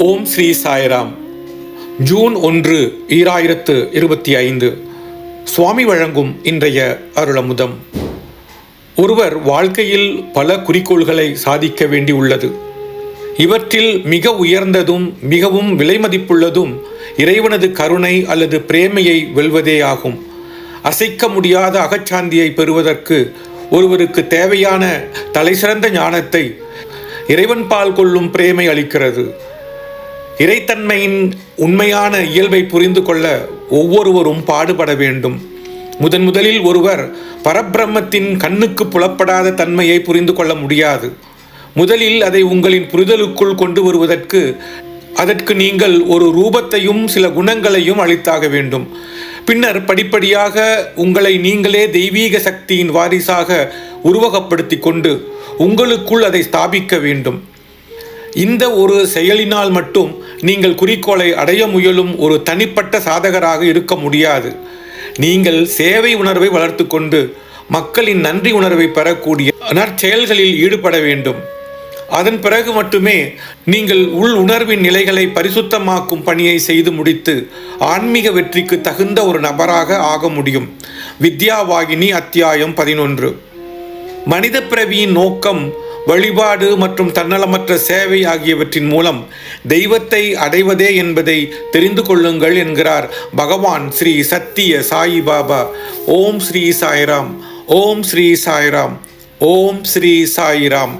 ஓம் Sri Sairam. June ஒன்று ஈராயிரத்து இருபத்தி ஐந்து. சுவாமி வழங்கும் இன்றைய அருளமுதம். ஒருவர் வாழ்க்கையில் பல குறிக்கோள்களை சாதிக்க வேண்டியுள்ளது இவற்றில் மிக உயர்ந்ததும் மிகவும் விலைமதிப்புள்ளதும் இறைவனது கருணை அல்லது பிரேமையை வெல்வதே ஆகும். அசைக்க முடியாத அகச்சாந்தியை பெறுவதற்கு ஒருவருக்கு தேவையான தலைசிறந்த ஞானத்தை இறைவன் பால் கொள்ளும் பிரேமை அளிக்கிறது. இறைத்தன்மையின் உண்மையான இயல்பை புரிந்து கொள்ள ஒவ்வொருவரும் பாடுபட வேண்டும். முதன் முதலில் ஒருவர் பரபிரம்மத்தின் கண்ணுக்கு புலப்படாத தன்மையை புரிந்து கொள்ள முடியாது. முதலில் அதை உங்களின் புரிதலுக்குள் கொண்டு வருவதற்கு அதற்கு நீங்கள் ஒரு ரூபத்தையும் சில குணங்களையும் அளித்தாக வேண்டும். பின்னர் படிப்படியாக உங்களை நீங்களே தெய்வீக சக்தியின் வாரிசாக உருவகப்படுத்தி கொண்டு உங்களுக்குள் அதை ஸ்தாபிக்க வேண்டும். இந்த ஒரு செயலினால் மட்டும் நீங்கள் குறிக்கோளை அடைய முயலும் ஒரு தனிப்பட்ட சாதகராக இருக்க முடியாது. நீங்கள் சேவை உணர்வை வளர்த்து கொண்டு மக்களின் நன்றி உணர்வை பெறக்கூடிய நற்செயல்களில் ஈடுபட வேண்டும். அதன் பிறகு மட்டுமே நீங்கள் உள் உணர்வின் நிலைகளை பரிசுத்தமாக்கும் பணியை செய்து முடித்து ஆன்மீக வெற்றிக்கு தகுந்த ஒரு நபராக ஆக முடியும். வித்யாவாகினி அத்தியாயம் பதினொன்று. மனித பிறவியின் நோக்கம் வழிபாடு மற்றும் தன்னலமற்ற சேவை ஆகியவற்றின் மூலம் தெய்வத்தை அடைவதே என்பதை தெரிந்து கொள்ளுங்கள் என்கிறார் பகவான் ஸ்ரீ சத்திய சாயி பாபா. ஓம் ஸ்ரீ சாய்ராம். ஓம் ஸ்ரீ சாய்ராம். ஓம் ஸ்ரீ சாய்ராம்.